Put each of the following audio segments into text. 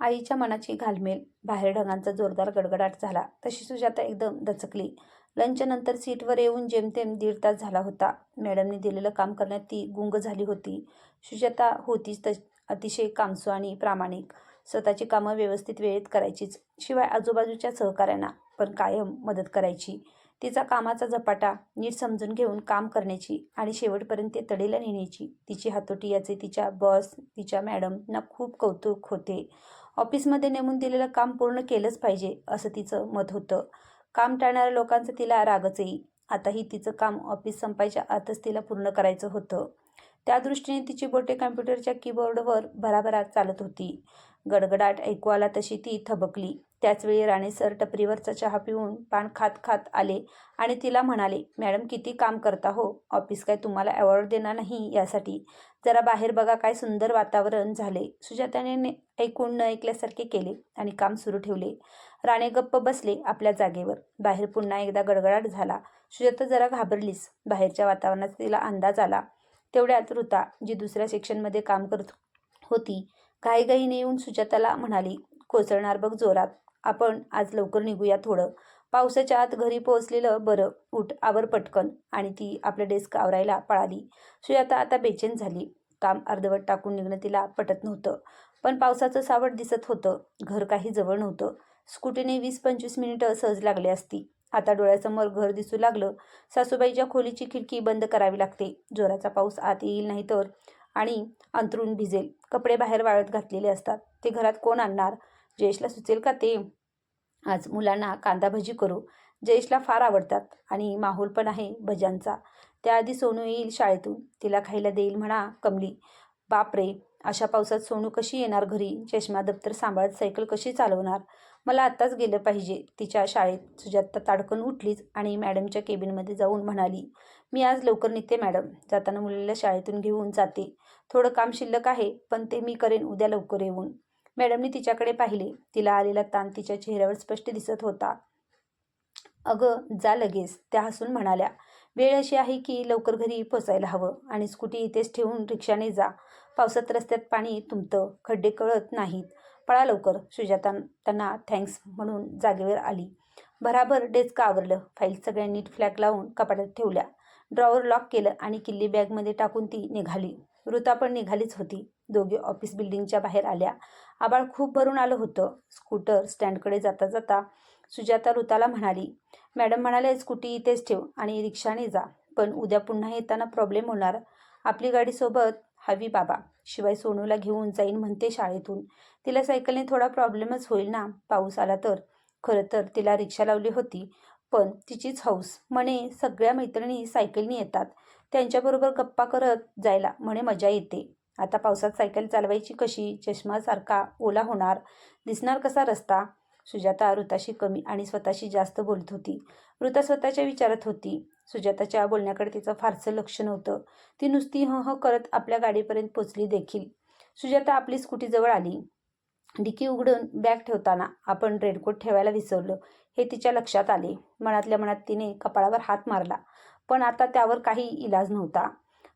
आईच्या मनाची घालमेल. बाहेर ढगांचा जोरदार गडगडाट झाला. तशी सुजाता एकदम दचकली. लंचनंतर सीटवर येऊन जेमतेम दीड तास झाला होता. मॅडमने दिलेलं काम करण्यात ती गुंग झाली होती. सुजाता होतीच त अतिशय कामसू आणि प्रामाणिक. स्वतःची कामं व्यवस्थित वेळेत करायचीच. शिवाय आजूबाजूच्या सहकाऱ्यांना पण कायम मदत करायची. तिचा कामाचा झपाटा नीट समजून घेऊन काम करण्याची आणि शेवटपर्यंत ते तडीला नेण्याची तिची हातोटी याचे तिच्या बॉस तिच्या मॅडमना खूप कौतुक होते. ऑफिसमध्ये नेमून दिलेलं काम पूर्ण केलंच पाहिजे असं तिचं मत होतं. काम टाळणाऱ्या लोकांचं तिला रागच येईल आताही तिचं काम ऑफिस संपायच्या आतच तिला पूर्ण करायचं होतं. त्या दृष्टीने तिची बोटे कॉम्प्युटरच्या कीबोर्डवर भराभरा चालत होती. गडगडाट ऐकू आला तशी ती थबकली. त्याचवेळी राणे सर टपरीवरचा चहा पिऊन पान खात खात आले आणि तिला म्हणाले मॅडम किती काम करता हो? ऑफिस काय तुम्हाला अवॉर्ड देणार नाही यासाठी? जरा बाहेर बघा काय सुंदर वातावरण झाले. सुजाताने ऐकून न ऐकल्यासारखे केले आणि काम सुरू ठेवले. राणे गप्प बसले आपल्या जागेवर. बाहेर पुन्हा एकदा गडगडाट झाला. सुजाता जरा घाबरलीस बाहेरच्या वातावरणाचा तिला अंदाज आला. तेवढ्यात ऋता जी दुसऱ्या सेक्शनमध्ये काम करत होती घाईघाईने येऊन सुजाताला म्हणाली कोसळणार बघ जोरात. आपण आज लवकर निघूया थोडं. पावसाच्या आत घरी पोहोचलेलं बरं. उठ आवर पटकन. आणि ती आपलं डेस्क आवरायला पळाली. सुयाता आता बेचैन झाली. काम अर्धवट टाकून निघणं तिला पटत नव्हतं. पण पावसाचं सावट दिसत होतं. घर काही जवळ नव्हतं. स्कूटीने वीस पंचवीस मिनिटं सहज लागली असती. आता डोळ्यासमोर घर दिसू लागलं. सासूबाईच्या खोलीची खिडकी बंद करावी लागते. जोराचा पाऊस आत येईल नाही तर. आणि अंतरून भिजेल. कपडे बाहेर वाळत घातलेले असतात. ते घरात कोण आणणार? जयेशला सुचेल का ते? आज मुलांना कांदा भजी करू. जयेशला फार आवडतात आणि माहोल पण आहे भज्यांचा. त्याआधी सोनू येईल शाळेतून. तिला खायला देईल म्हणा कमली. बापरे अशा पावसात सोनू कशी येणार घरी? चष्मा दप्तर सांभाळत सायकल कशी चालवणार? मला आत्ताच गेलं पाहिजे. तिच्या शाळेत सुजाता ताडकन उठलीच आणि मॅडमच्या केबिनमध्ये जाऊन म्हणाली मी आज लवकर निघते मॅडम. जाताना मुलीला शाळेतून घेऊन जाते. थोडं काम शिल्लक आहे पण ते मी करेन उद्या लवकर येऊन. मॅडमने तिच्याकडे पाहिले. तिला आलेला ताण तिच्या चेहऱ्यावर स्पष्ट दिसत होता. अगं जा लगेच त्या हसून म्हणाल्या. वेळ अशी आहे की लवकर घरी पोचायला हवं आणि स्कूटी इथेच ठेवून रिक्षाने जा. पावसात रस्त्यात पाणी तुमतं खड्डे कळत नाहीत. पळा लवकर सुजाता त्यांना थँक्स म्हणून जागेवर आली. भराभर डेस्क आवरलं फाईल सगळ्या नीट फ्लॅग लावून कपाटात ठेवल्या. ड्रॉवर लॉक केलं आणि किल्ली बॅगमध्ये टाकून ती निघाली. ऋता पण निघालीच होती. दोघे ऑफिस बिल्डिंगच्या बाहेर आल्या. आबाळ खूप भरून आलं होतं. स्कूटर स्टँडकडे जाता जाता सुजाता ऋताला म्हणाली मॅडम म्हणाले स्कूटी इथेच ठेव आणि रिक्षाने जा. पण उद्या पुन्हा येताना प्रॉब्लेम होणार. आपली गाडी सोबत हवी बाबा. शिवाय सोनूला घेऊन जाईन म्हणते शाळेतून. तिला सायकलने थोडा प्रॉब्लेमच होईल ना? पाऊस आला तर. खरं तर तिला रिक्षा लावली होती. पण तिचीच हौस म्हणे सगळ्या मैत्रिणी सायकलनी येतात. त्यांच्याबरोबर गप्पा करत जायला म्हणे मजा येते. आता पावसात सायकल चालवायची कशी? चष्मासारखा ओला होणार? दिसणार कसा रस्ता? सुजाता ऋताशी कमी आणि स्वतःशी जास्त बोलत होती. ऋता स्वतःच्या विचारात होती. सुजाताच्या बोलण्याकडे तिचं फारसं लक्ष नव्हतं. ती नुसती ह ह करत आपल्या गाडीपर्यंत पोचली देखील. सुजाता आपली स्कूटी जवळ आली. डिकी उघडून बॅग ठेवताना आपण रेडकोट ठेवायला विसरलो. हे तिच्या लक्षात आले. मनातल्या मनात तिने कपाळावर हात मारला. पण आता त्यावर काही इलाज नव्हता.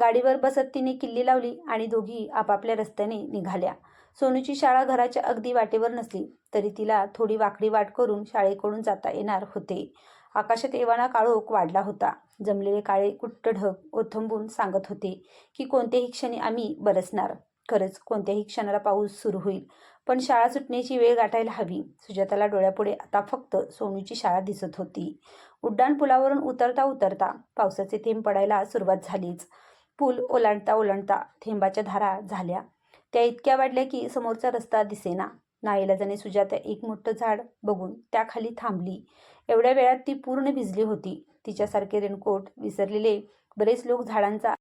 गाडीवर बसत तिने किल्ली लावली आणि दोघी आपापल्या रस्त्याने निघाल्या. सोनूची शाळा घराच्या अगदी वाटेवर नसली तरी तिला थोडी वाकडी वाट करून शाळेकडून जाता येणार होते. आकाशात एवाना काळोख वाढला होता. जमलेले काळे कुट्ट ढग ओथंबून सांगत होते की कोणत्याही क्षणी आम्ही बरसणार. खरंच कोणत्याही क्षणाला पाऊस सुरू होईल. पण शाळा सुटण्याची वेळ गाठायला हवी. सुजाताला डोळ्यापुढे आता फक्त सोनूची शाळा दिसत होती. उड्डाण पुलावरून उतरता उतरता पावसाचे थेंब पडायला सुरुवात झालीच. पूल ओलांडता ओलांडता थेंबाच्या धारा झाल्या. त्या इतक्या वाढल्या की समोरचा रस्ता दिसेना. नाईलाजाने सुजाता एक मोठं झाड बघून त्याखाली थांबली. एवढ्या वेळात ती पूर्ण भिजली होती. तिच्यासारखे रेनकोट विसरलेले बरेच लोक झाडांचा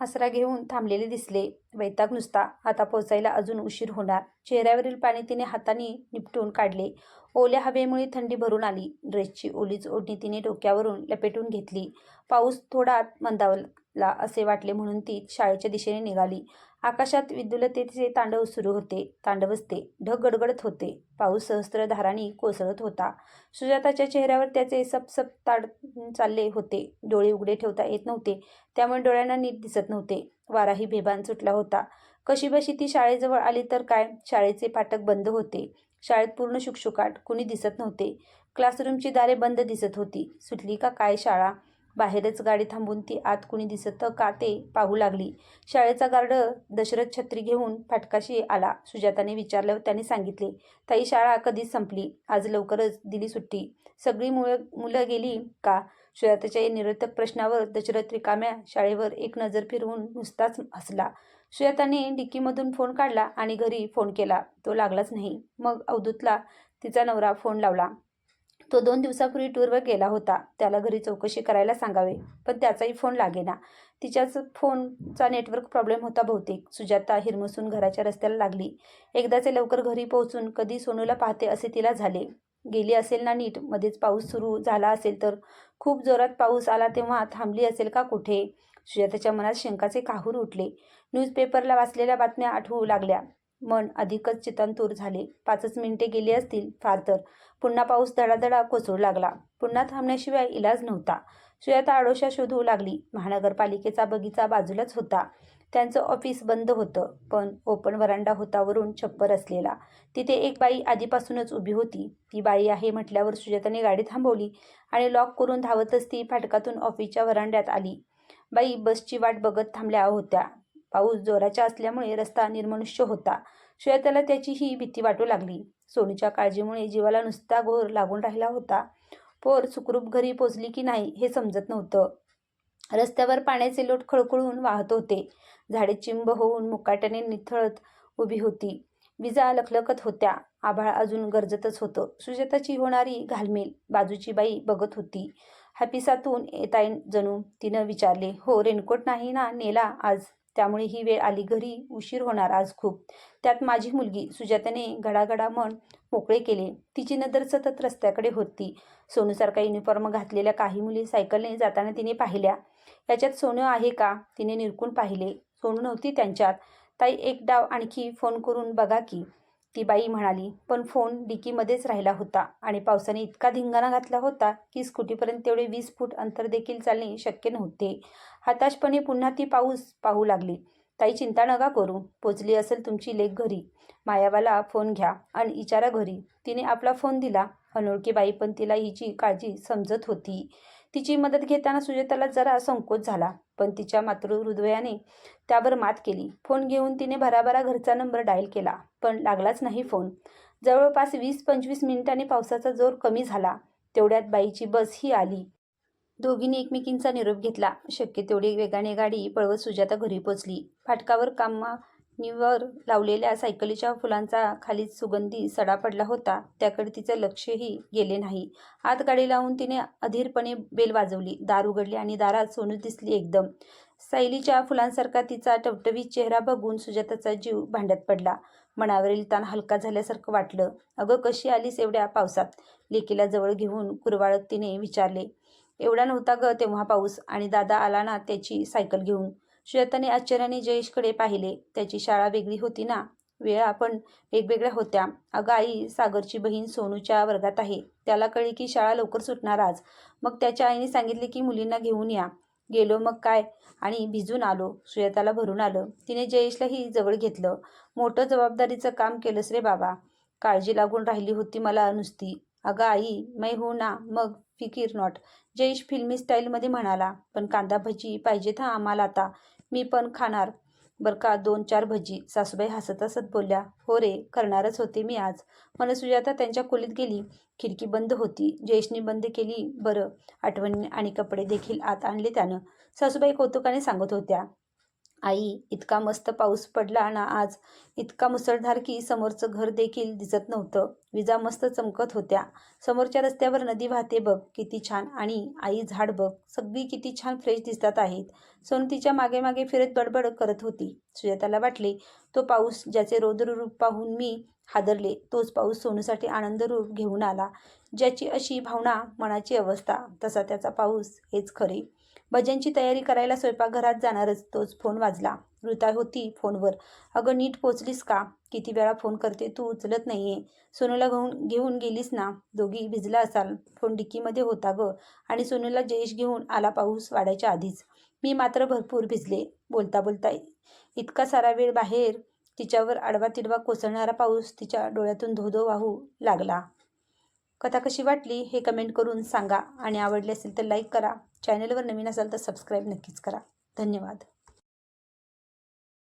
आसरा घेऊन थांबलेले दिसले. वैताग नुसता आता पोचायला अजून उशीर होणार. चेहऱ्यावरील पाणी तिने हाताने निपटून काढले. ओल्या हवेमुळे थंडी भरून आली. ड्रेसची ओलीच ओढणी तिने डोक्यावरून लपेटून घेतली. पाऊस थोडा मंदावला असे वाटले म्हणून ती शाळेच्या दिशेने निघाली. आकाशात विद्युलतेचे तांडव सुरू होते तांडवसते ढग गडगडत होते पाऊस सहस्त्रधारांनी कोसळत होता. सुजाताच्या चेहऱ्यावर त्याचे सपसप ताड चालले होते. डोळे उघडे ठेवता येत नव्हते त्यामुळे डोळ्यांना नीट दिसत नव्हते. वाराही बेभान सुटला होता. कशीबशी ती शाळेजवळ आली तर काय? शाळेचे फाटक बंद होते. शाळेत पूर्ण शुकशुकाट कुणी दिसत नव्हते. क्लासरूमची दारे बंद दिसत होती. सुटली का काय शाळा? बाहेरच गाडी थांबून ती आत कुणी दिसतं का ते पाहू लागली. शाळेचा गार्ड दशरथ छत्री घेऊन फाटकाशी आला. सुजाताने विचारल्यावर त्याने सांगितले ताई शाळा कधीच संपली. आज लवकरच दिली सुट्टी. सगळी मुलं मुलं गेली का? सुजाताच्या या निरर्थक प्रश्नावर दशरथ रिकाम्या शाळेवर एक नजर फिरवून नुसताच हसला. सुजाताने डिक्कीमधून फोन काढला आणि घरी फोन केला. तो लागलाच नाही. मग अवधूतला तिचा नवरा फोन लावला. तो दोन दिवसापूर्वी टूरवर गेला होता. त्याला घरी चौकशी करायला सांगावे पण त्याचाही फोन लागेना. तिच्याच फोनचा नेटवर्क प्रॉब्लेम होता बहुतेक. सुजाता हिरमसून घराच्या रस्त्याला लागली. एकदाचे लवकर घरी पोहोचून कधी सोनूला पाहते असे तिला झाले. गेली असेल ना नीट? मध्येच पाऊस सुरू झाला असेल तर? खूप जोरात पाऊस आला तेव्हा थांबली असेल का कुठे? सुजाताच्या मनात शंकाचे काहूर उठले. न्यूजपेपरला वाचलेल्या बातम्या आठवू लागल्या. मन अधिकच चितांतूर झाले. पाचच मिनिटे गेली असतील फार तर. पुन्हा पाऊस धडाधडा कोसळू लागला. पुन्हा थांबण्याशिवाय इलाज नव्हता. सुयाता आडोशा शोधू लागली. महानगरपालिकेचा बगीचा बाजूलाच होता. त्यांचं ऑफिस बंद होतं पण ओपन वरांडा होता वरून छप्पर असलेला. तिथे एक बाई आधीपासूनच उभी होती. ती बाई आहे म्हटल्यावर सुजाताने गाडी थांबवली आणि लॉक करून धावतच ती फाटकातून ऑफिसच्या वरांड्यात आली. बाई बसची वाट बघत थांबल्या होत्या. पाऊस जोराचा असल्यामुळे रस्ता निर्मनुष्य होता. श्वेताला त्याची ही भीती वाटू लागली. सोनूच्या काळजीमुळे जीवाला नुसता घोर लागून राहिला होता. पोर सुखरूप घरी पोचली की नाही हे समजत नव्हतं. रस्त्यावर पाण्याचे लोट खळखळून वाहत होते. झाडे चिंब होऊन मुकाट्याने निथळत उभी होती. विजा लखलखत होत्या. आभाळ अजून गरजतच होतं. सुजाताची होणारी घालमेल बाजूची बाई बघत होती. हापिसातून येताय जणू. तिनं विचारले हो रेनकोट नाही ना नेला आज? त्यामुळे ही वेळ आली घरी उशीर होणार आज खूप. त्यात माझी मुलगी सुजाताने घडाघडा मन मोकळे केले. तिची नजर सतत रस्त्याकडे होती. सोनूसारखा युनिफॉर्म घातलेल्या काही मुली सायकलने जाताना तिने पाहिल्या. याच्यात सोनू आहे का? तिने निरकून पाहिले. सोनू नव्हती त्यांच्यात. ताई एक डाव आणखी फोन करून बघा की. ती बाई म्हणाली पण फोन डिकीमध्येच राहिला होता आणि पावसाने इतका धिंगाणा घातला होता की स्कूटीपर्यंत तेवढे वीस फूट अंतर देखील चालणे शक्य नव्हते. हताशपणे पुन्हा ती पाऊस पाहू लागली. ताई चिंता नका करू. पोचली असेल तुमची लेख घरी. मायावाला फोन घ्या आणि इचारा घरी. तिने आपला फोन दिला. अनोळखी बाई पण तिला हिची काळजी समजत होती. तिची मदत घेताना सुजाताला जरा संकोच झाला पण तिच्या मातृहृदयाने त्यावर मात केली. फोन घेऊन तिने भराभरा घरचा नंबर डायल केला पण लागलाच नाही फोन. जवळपास वीस पंचवीस मिनिटांनी पावसाचा जोर कमी झाला. तेवढ्यात बाईची बस ही आली. दोघींनी एकमेकींचा निरोप घेतला. शक्य तेवढी वेगाने गाडी पळवत सुजाता घरी पोचली. फाटकावर नीवर लावलेल्या सायकलीच्या फुलांचा खाली सुगंधी सडा पडला होता. त्याकडे तिचं लक्षही गेले नाही. आत गाडी लावून तिने अधीरपणे बेल वाजवली. दार उघडली आणि दारात सोनू दिसली एकदम. सायलीच्या फुलांसारखा तिचा टवटवीत चेहरा बघून सुजाताचा जीव भांड्यात पडला. मनावरील ताण हलका झाल्यासारखं वाटलं. अगं कशी आलीस एवढ्या पावसात? लेकीला जवळ घेऊन कुरवाळत तिने विचारले. एवढा नव्हता ग तेव्हा पाऊस आणि दादा आला ना त्याची सायकल घेऊन. श्वेताने आश्चर्याने जयेशकडे पाहिले. त्याची शाळा वेगळी होती ना? वेळा पण वेगवेगळ्या होत्या. अगं आई सागरची बहीण सोनूच्या वर्गात आहे. त्याला कळली की शाळा लवकर सुटणार आज. मग त्याच्या आईने सांगितले की मुलींना घेऊन या. गेलो मग काय? आणि भिजून आलो. श्वेताला भरून आलं. तिने जयेशलाही जवळ घेतलं. मोठं जबाबदारीचं काम केलंस रे बाबा. काळजी लागून राहिली होती मला नुसती. अगं आई मै हो ना मग फिकीर नॉट. जयेश फिल्मी स्टाईलमध्ये म्हणाला पण कांदा भजी पाहिजेत हा आम्हाला आता. मी पण खाणार. बरं का दोन चार भजी. सासूबाई हसत हसत बोलल्या हो रे करणारच होते मी आज. मनसुजाता त्यांच्या खोलीत गेली. खिडकी बंद होती. जयेशने बंद केली. बरं. आठवणी आणि कपडे देखील आत आणले त्यानं. सासूबाई कौतुकाने सांगत होत्या आई इतका मस्त पाऊस पडला ना आज. इतका मुसळधार की समोरचं घर देखील दिसत नव्हतं. विजा मस्त चमकत होत्या. समोरच्या रस्त्यावर नदी वाहते बघ किती छान. आणि आई झाड बघ सगळी किती छान फ्रेश दिसतात आहेत. सोनू तिच्यामागे मागे फिरत बडबड करत होती. सुजाताला वाटले तो पाऊस ज्याचे रौद्ररूप पाहून मी हादरले तोच पाऊस सोनूसाठी आनंदरूप घेऊन आला. ज्याची अशी भावना मनाची अवस्था तसा त्याचा पाऊस हेच खरे. भजनची तयारी करायला स्वयंपाकघरात जाणारच तोच फोन वाजला. ऋता होती फोनवर. अगं नीट पोचलीस का? किती वेळा फोन करते तू उचलत नाहीये. सोनूला घेऊन घेऊन गेलीस ना? दोघी भिजला असाल. फोन डिक्कीमध्ये होता ग. आणि सोनूला जयेश घेऊन आला पाऊस वाढायच्या आधीच. मी मात्र भरपूर भिजले. बोलता बोलता इतका सारा वेळ बाहेर तिच्यावर आडवा तिडवा कोसळणारा पाऊस तिच्या डोळ्यातून धोधो वाहू लागला. कथा कशी वाटली हे कमेंट करून सांगा आणि आवडली असेल तर लाईक करा. चॅनलवर नवीन असाल तर सबस्क्राईब नक्कीच करा. धन्यवाद.